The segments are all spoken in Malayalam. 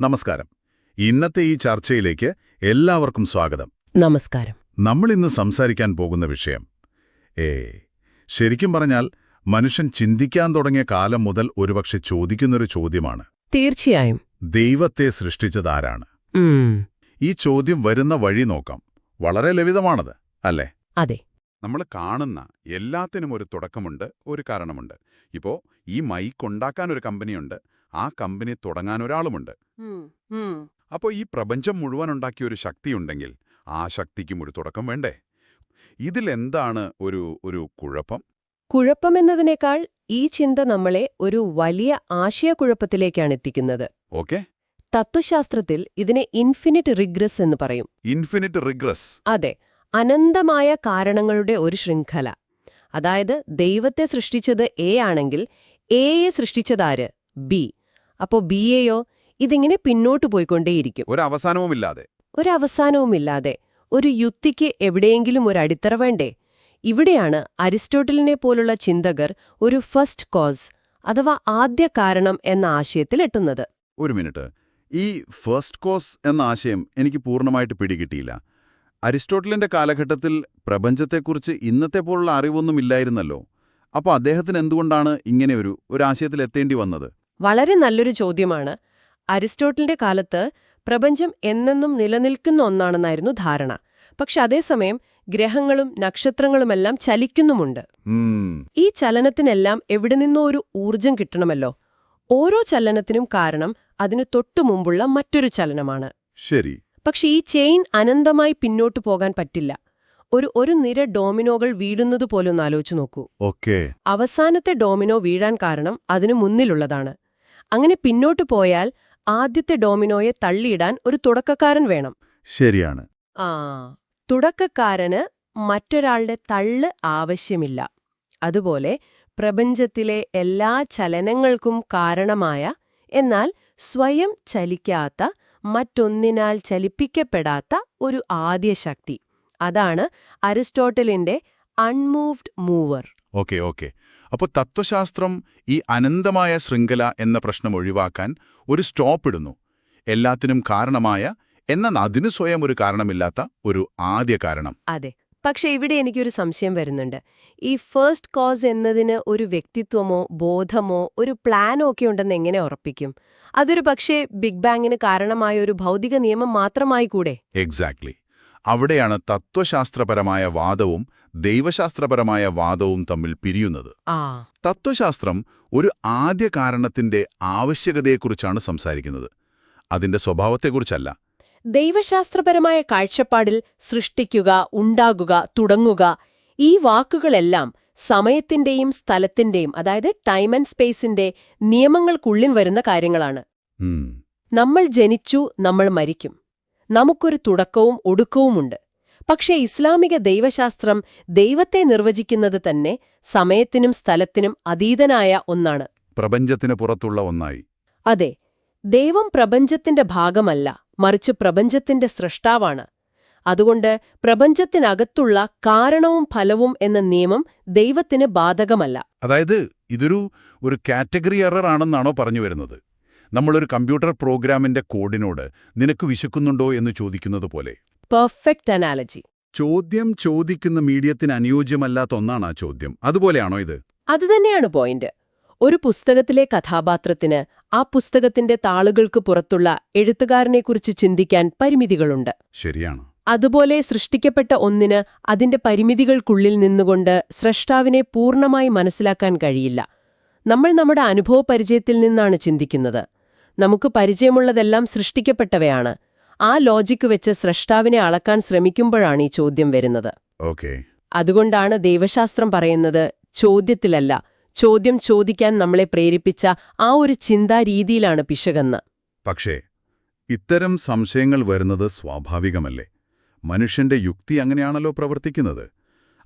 നമസ്കാരം. ഇന്നത്തെ ഈ ചർച്ചയിലേക്ക് എല്ലാവർക്കും സ്വാഗതം. നമസ്കാരം. നമ്മൾ ഇന്ന് സംസാരിക്കാൻ പോകുന്ന വിഷയം ഏ ശരിക്കും പറഞ്ഞാൽ മനുഷ്യൻ ചിന്തിക്കാൻ തുടങ്ങിയ കാലം മുതൽ ഒരുപക്ഷെ ചോദിക്കുന്നൊരു ചോദ്യമാണ്. തീർച്ചയായും. ദൈവത്തെ സൃഷ്ടിച്ചതാരാണ്? ഈ ചോദ്യം വരുന്ന വഴി നോക്കാം. വളരെ ലളിതമാണത് അല്ലേ? അതെ. നമ്മൾ കാണുന്ന എല്ലാത്തിനും ഒരു തുടക്കമുണ്ട് ഒരു കാരണമുണ്ട്. ഇപ്പോ ഈ മൈക്ക് ഉണ്ടാക്കാൻ ഒരു കമ്പനിയുണ്ട് ആ കമ്പനി തുടങ്ങാൻ ഒരാളുമുണ്ട്. അപ്പോൾ ഈ പ്രപഞ്ചം മുഴുവൻ ഉണ്ടാക്കിയ ഒരു ശക്തിയുണ്ടെങ്കിൽ ആ ശക്തിക്കും ഒരു തുടക്കം വേണ്ടേ? ഇതിലെന്താണ് ഒരു ഒരു കുഴപ്പം? കുഴപ്പമെന്നതിനേക്കാൾ ഈ ചിന്ത നമ്മളെ ഒരു വലിയ ആശയക്കുഴപ്പത്തിലേക്കാണ് എത്തിക്കുന്നത്. ഓക്കെ. തത്വശാസ്ത്രത്തിൽ ഇതിനെ ഇൻഫിനിറ്റ് റിഗ്രസ് എന്ന് പറയും. Infinite regress. അതെ അനന്തമായ കാരണങ്ങളുടെ ഒരു ശൃംഖല. അതായത് ദൈവത്തെ സൃഷ്ടിച്ചത് എ ആണെങ്കിൽ എയെ സൃഷ്ടിച്ചതാര് ബി. അപ്പോ ബി എയോ ഇതിങ്ങനെ പിന്നോട്ടു പോയിക്കൊണ്ടേയിരിക്കും. ഒരു അവസാനവുമില്ലാതെ ഒരു അവസാനവുമില്ലാതെ ഒരു യുക്തിക്ക് എവിടെയെങ്കിലും ഒരു അടിത്തറ വേണ്ടേ? ഇവിടെയാണ് അരിസ്റ്റോട്ടലിനെ പോലുള്ള ചിന്തകർ ഒരു ഫസ്റ്റ് കോസ് അഥവാ ആദ്യ കാരണം എന്ന ആശയത്തിൽ എത്തുന്നത് ഒരു മിനിറ്റ്. ഈ ഫസ്റ്റ് കോസ് എന്ന ആശയം എനിക്ക് പൂർണമായിട്ട് പിടികിട്ടിയില്ല. അരിസ്റ്റോട്ടലിന്റെ കാലഘട്ടത്തിൽ പ്രപഞ്ചത്തെക്കുറിച്ച് ഇന്നത്തെ പോലുള്ള അറിവൊന്നും ഇല്ലായിരുന്നല്ലോ. അപ്പോൾ അദ്ദേഹത്തിന് എന്തുകൊണ്ടാണ് ഇങ്ങനെ ഒരു ഒരു ആശയത്തിൽ എത്തേണ്ടി വന്നത്? വളരെ നല്ലൊരു ചോദ്യമാണ്. അരിസ്റ്റോട്ടലിന്റെ കാലത്ത് പ്രപഞ്ചം എന്നെന്നും നിലനിൽക്കുന്ന ഒന്നാണെന്നായിരുന്നു ധാരണ. പക്ഷെ അതേസമയം ഗ്രഹങ്ങളും നക്ഷത്രങ്ങളുമെല്ലാം ചലിക്കുന്നുമുണ്ട്. ഈ ചലനത്തിനെല്ലാം എവിടെ നിന്നോ ഒരു ഊർജം കിട്ടണമല്ലോ. ഓരോ ചലനത്തിനും കാരണം അതിനു തൊട്ടുമുമ്പുള്ള മറ്റൊരു ചലനമാണ്. ശരി. പക്ഷെ ഈ ചെയിൻ അനന്തമായി പിന്നോട്ടു പോകാൻ പറ്റില്ല. ഒരു ഒരു നിര ഡോമിനോകൾ വീഴുന്നത് പോലൊന്ന് ആലോചിച്ചു നോക്കൂ. ഓക്കെ. അവസാനത്തെ ഡോമിനോ വീഴാൻ കാരണം അതിനു മുന്നിലുള്ളതാണ്. അങ്ങനെ പിന്നോട്ട് പോയാൽ ആദ്യത്തെ ഡോമിനോയെ തള്ളിയിടാൻ ഒരു തുടക്കക്കാരൻ വേണം. ശരിയാണ്. ആ തുടക്കക്കാരന് മറ്റൊരാളുടെ തള്ള് ആവശ്യമില്ല. അതുപോലെ പ്രപഞ്ചത്തിലെ എല്ലാ ചലനങ്ങൾക്കും കാരണമായ എന്നാൽ സ്വയം ചലിക്കാത്ത മറ്റൊന്നിനാൽ ചലിപ്പിക്കപ്പെടാത്ത ഒരു ആദ്യ ശക്തി. അതാണ് അരിസ്റ്റോട്ടലിന്റെ അൺമൂവ്ഡ് മൂവർ ഓക്കെ ഓക്കെ. അപ്പോൾ തത്വശാസ്ത്രം ഈ അനന്തമായ ശൃംഖല എന്ന പ്രശ്നം ഒഴിവാക്കാൻ ഒരു സ്റ്റോപ്പ് ഇടുന്നു. എല്ലാത്തിനും കാരണമായ എന്നാൽ അതിന് സ്വയം ഒരു കാരണമില്ലാത്ത ഒരു ആദ്യ കാരണം. അതെ. പക്ഷേ ഇവിടെ എനിക്കൊരു സംശയം വരുന്നുണ്ട്. ഈ ഫേസ്റ്റ് കോസ് എന്നതിന് ഒരു വ്യക്തിത്വമോ ബോധമോ ഒരു പ്ലാനോ ഒക്കെ ഉണ്ടെന്ന് എങ്ങനെ ഉറപ്പിക്കും? അതൊരു പക്ഷേ ബിഗ് ബാങ്ങിന് കാരണമായ ഒരു ഭൗതിക നിയമം മാത്രമായി കൂടെ? എക്സാക്ട്ലി അവിടെയാണ് തത്വശാസ്ത്രപരമായ വാദവും ദൈവശാസ്ത്രപരമായ വാദവും തമ്മിൽ പിരിയുന്നത്. തത്വശാസ്ത്രം ഒരു ആദ്യ കാരണത്തിന്റെ ആവശ്യകതയെക്കുറിച്ചാണ് സംസാരിക്കുന്നത്. അതിന്റെ സ്വഭാവത്തെക്കുറിച്ചല്ല. ദൈവശാസ്ത്രപരമായ കാഴ്ചപ്പാടിൽ സൃഷ്ടിക്കുക ഉണ്ടാകുക തുടങ്ങുക ഈ വാക്കുകളെല്ലാം സമയത്തിന്റെയും സ്ഥലത്തിന്റെയും അതായത് ടൈം ആൻഡ് സ്പേസിന്റെ നിയമങ്ങൾക്കുള്ളിൽ വരുന്ന കാര്യങ്ങളാണ്. നമ്മൾ ജനിച്ചു നമ്മൾ മരിക്കും. നമുക്കൊരു തുടക്കവും ഒടുക്കവുമുണ്ട്. പക്ഷേ ഇസ്ലാമിക ദൈവശാസ്ത്രം ദൈവത്തെ നിർവചിക്കുന്നത് തന്നെ സമയത്തിനും സ്ഥലത്തിനും അതീതനായ ഒന്നാണ്. പ്രപഞ്ചത്തിന് പുറത്തുള്ള ഒന്നായി. അതെ ദൈവം പ്രപഞ്ചത്തിന്റെ ഭാഗമല്ല മറിച്ച് പ്രപഞ്ചത്തിന്റെ സൃഷ്ടാവാണ് അതുകൊണ്ട് പ്രപഞ്ചത്തിനകത്തുള്ള കാരണവും ഫലവും എന്ന നിയമം ദൈവത്തിന് ബാധകമല്ല. അതായത് ഇതൊരു ഒരു കാറ്റഗറി എറർ ആണെന്നാണോ പറഞ്ഞു വരുന്നത്? നമ്മളൊരു കമ്പ്യൂട്ടർ പ്രോഗ്രാമിന്റെ കോഡിനോട് നിനക്ക് വിശക്കുന്നുണ്ടോ എന്ന് ചോദിക്കുന്നത് പോലെ. പെർഫെക്റ്റ് അനാലജി ചോദ്യം ചോദിക്കുന്ന മീഡിയത്തിന് അനുയോജ്യമല്ലാത്ത ഒന്നാണ് ആ ചോദ്യം. അതുപോലെയാണോ ഇത്? അതുതന്നെയാണ് പോയിന്റ് ഒരു പുസ്തകത്തിലെ കഥാപാത്രത്തിന് ആ പുസ്തകത്തിന്റെ താളുകൾക്ക് പുറത്തുള്ള എഴുത്തുകാരനെക്കുറിച്ച് ചിന്തിക്കാൻ പരിമിതികളുണ്ട്. ശരിയാണ്. അതുപോലെ സൃഷ്ടിക്കപ്പെട്ട ഒന്നിന് അതിന്റെ പരിമിതികൾക്കുള്ളിൽ നിന്നുകൊണ്ട് സ്രഷ്ടാവിനെ പൂർണമായി മനസ്സിലാക്കാൻ കഴിയില്ല. നമ്മൾ നമ്മുടെ അനുഭവപരിചയത്തിൽ നിന്നാണ് ചിന്തിക്കുന്നത്. നമുക്ക് പരിചയമുള്ളതെല്ലാം സൃഷ്ടിക്കപ്പെട്ടവയാണ്. ആ ലോജിക്ക് വെച്ച് സ്രഷ്ടാവിനെ അളക്കാൻ ശ്രമിക്കുമ്പോഴാണ് ഈ ചോദ്യം വരുന്നത്. ഓക്കെ. അതുകൊണ്ടാണ് ദൈവശാസ്ത്രം പറയുന്നത് ചോദ്യത്തിലല്ല ചോദ്യം ചോദിക്കാൻ നമ്മളെ പ്രേരിപ്പിച്ച ആ ഒരു ചിന്താരീതിയിലാണ് പിശകെന്ന്. പക്ഷേ ഇത്തരം സംശയങ്ങൾ വരുന്നത് സ്വാഭാവികമല്ലേ? മനുഷ്യന്റെ യുക്തി അങ്ങനെയാണല്ലോ പ്രവർത്തിക്കുന്നത്.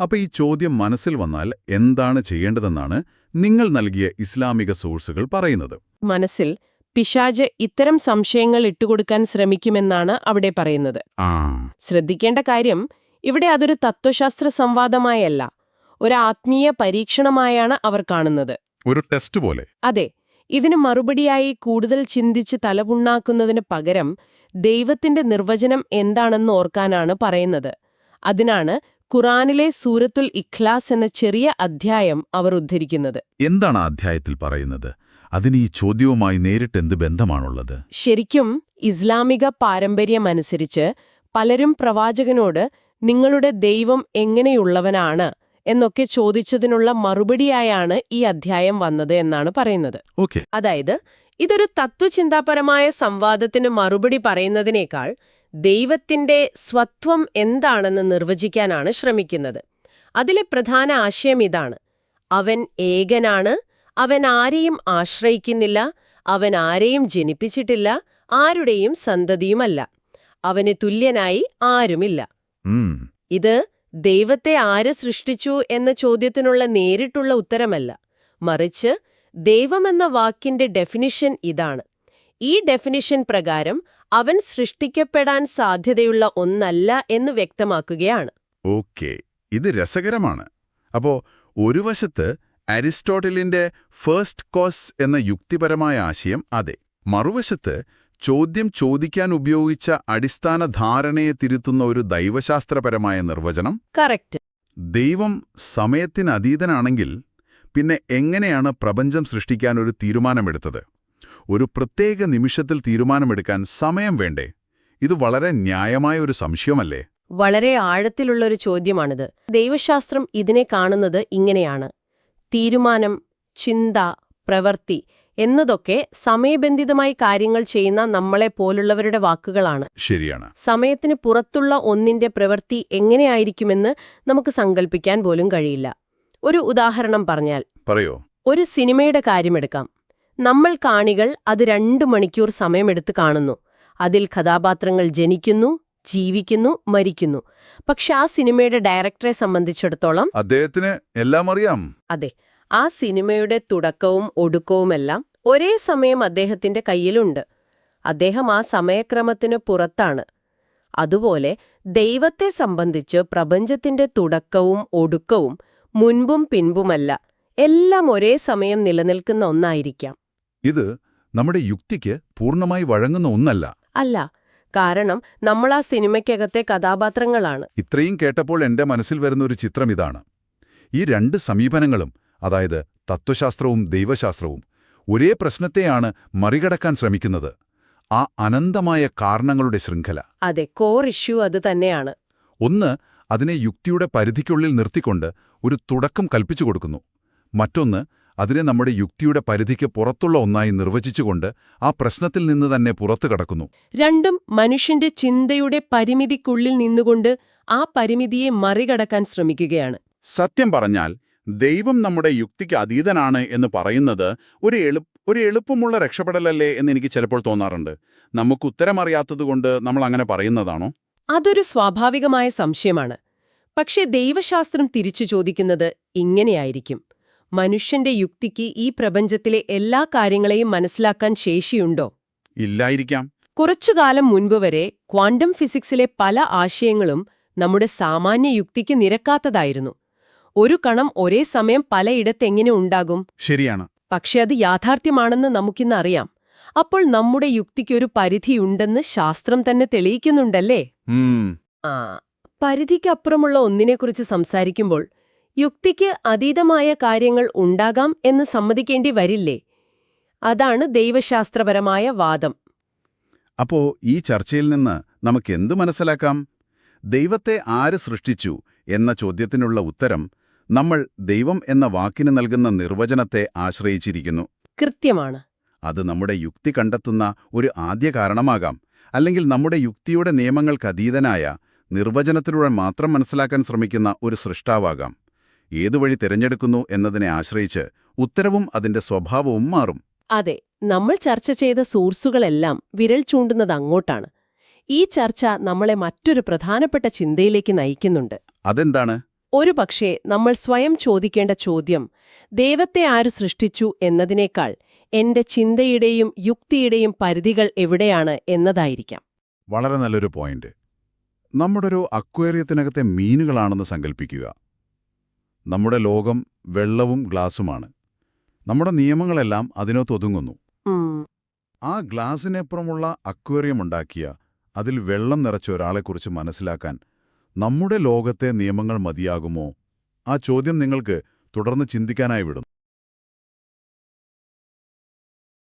അപ്പൊ ഈ ചോദ്യം മനസ്സിൽ വന്നാൽ എന്താണ് ചെയ്യേണ്ടതെന്നാണ് നിങ്ങൾ നൽകിയ ഇസ്ലാമിക സോഴ്സുകൾ പറയുന്നത്. മനസ്സിൽ പിശാജ് ഇത്തരം സംശയങ്ങൾ ഇട്ടുകൊടുക്കാൻ ശ്രമിക്കുമെന്നാണ് അവിടെ പറയുന്നത്. ശ്രദ്ധിക്കേണ്ട കാര്യം ഇവിടെ അതൊരു തത്വശാസ്ത്ര സംവാദമായല്ല. ഒരു ആത്മീയ പരീക്ഷണമായാണ് അവർ കാണുന്നത്. ഒരു ടെസ്റ്റ് പോലെ. അതെ ഇതിന് മറുപടിയായി കൂടുതൽ ചിന്തിച്ച് തലപുണ്ണാക്കുന്നതിന് പകരം ദൈവത്തിന്റെ നിർവചനം എന്താണെന്ന് ഓർക്കാനാണ് പറയുന്നത്. അതിനാണ് ഖുറാനിലെ സൂരത്തുൽ ഇഖ്ലാസ് എന്ന ചെറിയ അധ്യായം അവർ ഉദ്ധരിക്കുന്നത്. എന്താണ് ആ അധ്യായത്തിൽ പറയുന്നത്? അതിന് ഈ ചോദ്യവുമായി നേരിട്ട് എന്ത് ബന്ധമാണുള്ളത്? ശരിക്കും ഇസ്ലാമിക പാരമ്പര്യമനുസരിച്ച് പലരും പ്രവാചകനോട് നിങ്ങളുടെ ദൈവം എങ്ങനെയുള്ളവനാണ് എന്നൊക്കെ ചോദിച്ചതിനുള്ള മറുപടിയായാണ് ഈ അധ്യായം വന്നത് എന്നാണ് പറയുന്നത്. ഓക്കെ. അതായത് ഇതൊരു തത്വചിന്താപരമായ സംവാദത്തിന് മറുപടി പറയുന്നതിനേക്കാൾ ദൈവത്തിന്റെ സ്വത്വം എന്താണെന്ന് നിർവചിക്കാനാണ് ശ്രമിക്കുന്നത്. അതിലെ പ്രധാന ആശയം ഇതാണ്. അവൻ ഏകനാണ് അവൻ ആരെയും ആശ്രയിക്കുന്നില്ല അവൻ ആരെയും ജനിപ്പിച്ചിട്ടില്ല ആരുടെയും സന്തതിയുമല്ല. അവന് തുല്യനായി ആരുമില്ല. ഇത് ദൈവത്തെ ആര് സൃഷ്ടിച്ചു എന്ന ചോദ്യത്തിനുള്ള നേരിട്ടുള്ള ഉത്തരമല്ല. മറിച്ച് ദൈവമെന്ന വാക്കിന്റെ ഡെഫിനിഷൻ ഇതാണ്. ഈ ഡെഫിനിഷൻ പ്രകാരം അവൻ സൃഷ്ടിക്കപ്പെടാൻ സാധ്യതയുള്ള ഒന്നല്ല എന്ന് വ്യക്തമാക്കുകയാണ്. ഓക്കെ. ഇത് രസകരമാണ്. അപ്പോ ഒരു വശത്ത് അരിസ്റ്റോട്ടലിന്റെ ഫേസ്റ്റ് കോസ് എന്ന യുക്തിപരമായ ആശയം അതെ. മറുവശത്ത് ചോദ്യം ചോദിക്കാൻ ഉപയോഗിച്ച അടിസ്ഥാന ധാരണയെ തിരുത്തുന്ന ഒരു ദൈവശാസ്ത്രപരമായ നിർവചനം കറക്റ്റ്. ദൈവം സമയത്തിനതീതനാണെങ്കിൽ പിന്നെ എങ്ങനെയാണ് പ്രപഞ്ചം സൃഷ്ടിക്കാൻ ഒരു തീരുമാനമെടുത്തത്? ഒരു പ്രത്യേക നിമിഷത്തിൽ തീരുമാനമെടുക്കാൻ സമയം വേണ്ടേ? ഇത് വളരെ ന്യായമായ ഒരു സംശയമല്ലേ? വളരെ ആഴത്തിലുള്ള ഒരു ചോദ്യമാണിത്. ദൈവശാസ്ത്രം ഇതിനെ കാണുന്നത് ഇങ്ങനെയാണ്. തീരുമാനം ചിന്ത പ്രവൃത്തി എന്നതൊക്കെ സമയബന്ധിതമായി കാര്യങ്ങൾ ചെയ്യുന്ന നമ്മളെ പോലുള്ളവരുടെ വാക്കുകളാണ്. ശരിയാണ്. സമയത്തിന് പുറത്തുള്ള ഒന്നിന്റെ പ്രവൃത്തി എങ്ങനെയായിരിക്കുമെന്ന് നമുക്ക് സങ്കല്പിക്കാൻ പോലും കഴിയില്ല. ഒരു ഉദാഹരണം പറഞ്ഞാൽ പറയോ? ഒരു സിനിമയുടെ കാര്യമെടുക്കാം. നമ്മൾ കാണികൾ അത് രണ്ടു മണിക്കൂർ സമയമെടുത്ത് കാണുന്നു. അതിൽ കഥാപാത്രങ്ങൾ ജനിക്കുന്നു ജീവിക്കുന്നു മരിക്കുന്നു. പക്ഷെ ആ സിനിമയുടെ ഡയറക്ടറെ സംബന്ധിച്ചിടത്തോളം അദ്ദേഹത്തിന് എല്ലാം അറിയാം. അതെ ആ സിനിമയുടെ തുടക്കവും ഒടുക്കവുമെല്ലാം ഒരേ സമയം അദ്ദേഹത്തിന്റെ കയ്യിലുണ്ട്. അദ്ദേഹം ആ സമയക്രമത്തിന് പുറത്താണ്. അതുപോലെ ദൈവത്തെ സംബന്ധിച്ച് പ്രപഞ്ചത്തിന്റെ തുടക്കവും ഒടുക്കവും മുൻപും പിൻപുമല്ല എല്ലാം ഒരേ സമയം നിലനിൽക്കുന്ന ഒന്നായിരിക്കാം. ഇത് നമ്മുടെ യുക്തിക്ക് പൂർണമായി വഴങ്ങുന്ന ഒന്നല്ല. അല്ല കാരണം നമ്മൾ ആ സിനിമയ്ക്കകത്തെ കഥാപാത്രങ്ങളാണ്. ഇത്രയും കേട്ടപ്പോൾ എന്റെ മനസ്സിൽ വരുന്ന ഒരു ചിത്രം ഇതാണ്. ഈ രണ്ട് സമീപനങ്ങളും അതായത് തത്വശാസ്ത്രവും ദൈവശാസ്ത്രവും ഒരേ പ്രശ്നത്തെയാണ് മറികടക്കാൻ ശ്രമിക്കുന്നത്. ആ അനന്തമായ കാരണങ്ങളുടെ ശൃംഖല. അതെ കോർ ഇഷ്യൂ അത് തന്നെയാണ്. ഒന്ന് അതിനെ യുക്തിയുടെ പരിധിക്കുള്ളിൽ നിർത്തിക്കൊണ്ട് ഒരു തുടക്കം കൽപ്പിച്ചു കൊടുക്കുന്നു. മറ്റൊന്ന് അതിനെ നമ്മുടെ യുക്തിയുടെ പരിധിക്ക് പുറത്തുള്ള ഒന്നായി നിർവചിച്ചുകൊണ്ട് ആ പ്രശ്നത്തിൽ നിന്ന് തന്നെ പുറത്തു കടക്കുന്നു. രണ്ടും മനുഷ്യന്റെ ചിന്തയുടെ പരിമിതിക്കുള്ളിൽ നിന്നുകൊണ്ട് ആ പരിമിതിയെ മറികടക്കാൻ ശ്രമിക്കുകയാണ്. സത്യം പറഞ്ഞാൽ ദൈവം നമ്മുടെ യുക്തിക്ക് അതീതനാണ് എന്ന് പറയുന്നത് ഒരു എളു ഒരു എളുപ്പമുള്ള രക്ഷപ്പെടലല്ലേ എന്ന് എനിക്ക് ചിലപ്പോൾ തോന്നാറുണ്ട്. നമുക്ക് ഉത്തരമറിയാത്തതുകൊണ്ട് നമ്മൾ അങ്ങനെ പറയുന്നതാണോ? അതൊരു സ്വാഭാവികമായ സംശയമാണ്. പക്ഷേ ദൈവശാസ്ത്രം തിരിച്ചു ചോദിക്കുന്നത് ഇങ്ങനെയായിരിക്കും. മനുഷ്യന്റെ യുക്തിക്ക് ഈ പ്രപഞ്ചത്തിലെ എല്ലാ കാര്യങ്ങളെയും മനസ്സിലാക്കാൻ ശേഷിയുണ്ടോ? ഇല്ലായിരിക്കാം. കുറച്ചുകാലം മുൻപ് വരെ ക്വാണ്ടം ഫിസിക്സിലെ പല ആശയങ്ങളും നമ്മുടെ സാമാന്യ യുക്തിക്ക് നിരക്കാത്തതായിരുന്നു. ഒരു കണം ഒരേ സമയം പലയിടത്തെങ്ങനെ ഉണ്ടാകും? ശരിയാണ്. പക്ഷെ അത് യാഥാർത്ഥ്യമാണെന്ന് നമുക്കിന്ന് അറിയാം. അപ്പോൾ നമ്മുടെ യുക്തിക്കൊരു പരിധിയുണ്ടെന്ന് ശാസ്ത്രം തന്നെ തെളിയിക്കുന്നുണ്ടല്ലേ? ആ പരിധിക്കപ്പുറമുള്ള ഒന്നിനെക്കുറിച്ച് സംസാരിക്കുമ്പോൾ യുക്തിക്ക് അതീതമായ കാര്യങ്ങൾ ഉണ്ടാകാം എന്ന് സമ്മതിക്കേണ്ടി വരില്ലേ? അതാണ് ദൈവശാസ്ത്രപരമായ വാദം. അപ്പോ ഈ ചർച്ചയിൽ നിന്ന് നമുക്ക് എന്തു മനസ്സിലാക്കാം? ദൈവത്തെ ആര് സൃഷ്ടിച്ചു എന്ന ചോദ്യത്തിനുള്ള ഉത്തരം നമ്മൾ ദൈവം എന്ന വാക്കിന് നൽകുന്ന നിർവചനത്തെ ആശ്രയിച്ചിരിക്കുന്നു. കൃത്യമാണ്. അത് നമ്മുടെ യുക്തി കണ്ടെത്തുന്ന ഒരു ആദ്യ കാരണമാകാം. അല്ലെങ്കിൽ നമ്മുടെ യുക്തിയുടെ നിയമങ്ങൾക്കതീതനായ നിർവചനത്തിലൂടെ മാത്രം മനസ്സിലാക്കാൻ ശ്രമിക്കുന്ന ഒരു സൃഷ്ടാവാകാം. ഏതു വഴി തിരഞ്ഞെടുക്കുന്നു എന്നതിനെ ആശ്രയിച്ച് ഉത്തരവും അതിന്റെ സ്വഭാവവും മാറും. അതെ നമ്മൾ ചർച്ച ചെയ്ത സോഴ്സുകളെല്ലാം വിരൽ ചൂണ്ടുന്നത് അങ്ങോട്ടാണ്. ഈ ചർച്ച നമ്മളെ മറ്റൊരു പ്രധാനപ്പെട്ട ചിന്തയിലേക്ക് നയിക്കുന്നുണ്ട്. അതെന്താണ്? ഒരു പക്ഷേ നമ്മൾ സ്വയം ചോദിക്കേണ്ട ചോദ്യം ദൈവത്തെ ആര് സൃഷ്ടിച്ചു എന്നതിനേക്കാൾ എന്റെ ചിന്തയുടെയും യുക്തിയുടെയും പരിധികൾ എവിടെയാണ് എന്നതായിരിക്കാം. വളരെ നല്ലൊരു പോയിന്റ്. നമ്മുടെ ഒരു അക്വേറിയത്തിനകത്തെ മീനുകളാണെന്ന് സങ്കല്പിക്കുക നമ്മുടെ ലോകം വെള്ളവും ഗ്ലാസുമാണ്. നമ്മുടെ നിയമങ്ങളെല്ലാം അതിനൊത്തൊതുങ്ങുന്നു ആ ഗ്ലാസിനപ്പുറമുള്ള അക്വേറിയം ഉണ്ടാക്കിയ അതിൽ വെള്ളം നിറച്ച ഒരാളെക്കുറിച്ച് മനസ്സിലാക്കാൻ നമ്മുടെ ലോകത്തെ നിയമങ്ങൾ മതിയാകുമോ? ആ ചോദ്യം നിങ്ങൾക്ക് തുടർന്ന് ചിന്തിക്കാനായി വിടുന്നു.